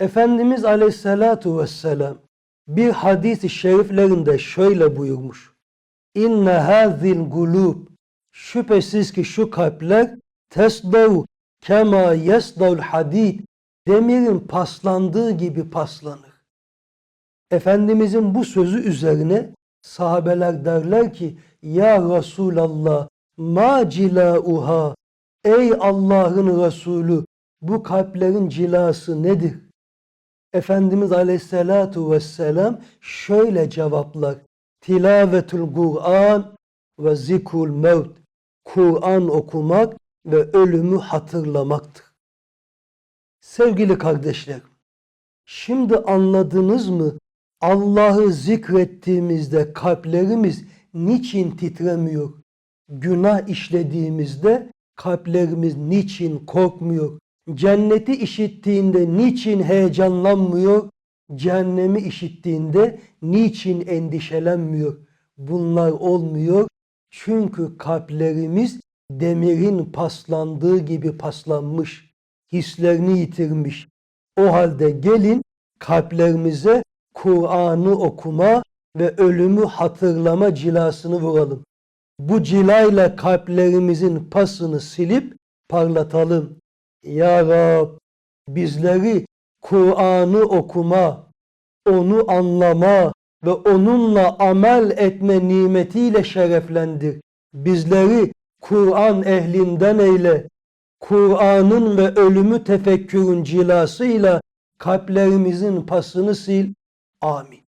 Efendimiz Aleyhisselatu Vesselam bir hadis-i şeriflerinde şöyle buyurmuş. İnne hazil gulub şüphesiz ki şu kalpler tesdav kema yesdavul hadid demirin paslandığı gibi paslanır. Efendimizin bu sözü üzerine sahabeler derler ki Ya Resulallah ma cilauha Ey Allah'ın Resulü bu kalplerin cilası nedir? Efendimiz Aleyhisselatu Vesselam şöyle cevaplar. Tilavetul Kur'an ve zikrul mevt. Kur'an okumak ve ölümü hatırlamaktır. Sevgili kardeşlerim, şimdi anladınız mı Allah'ı zikrettiğimizde kalplerimiz niçin titremiyor? Günah işlediğimizde kalplerimiz niçin korkmuyor? Cenneti işittiğinde niçin heyecanlanmıyor? Cehennemi işittiğinde niçin endişelenmiyor? Bunlar olmuyor çünkü kalplerimiz demirin paslandığı gibi paslanmış, hislerini yitirmiş. O halde gelin kalplerimize Kur'an'ı okuma ve ölümü hatırlama cilasını vuralım. Bu cilayla kalplerimizin pasını silip parlatalım. Ya Rab bizleri Kur'an'ı okuma, onu anlama ve onunla amel etme nimetiyle şereflendir. Bizleri Kur'an ehlinden eyle. Kur'an'ın ve ölümü tefekkürün cilasıyla kalplerimizin pasını sil. Amin.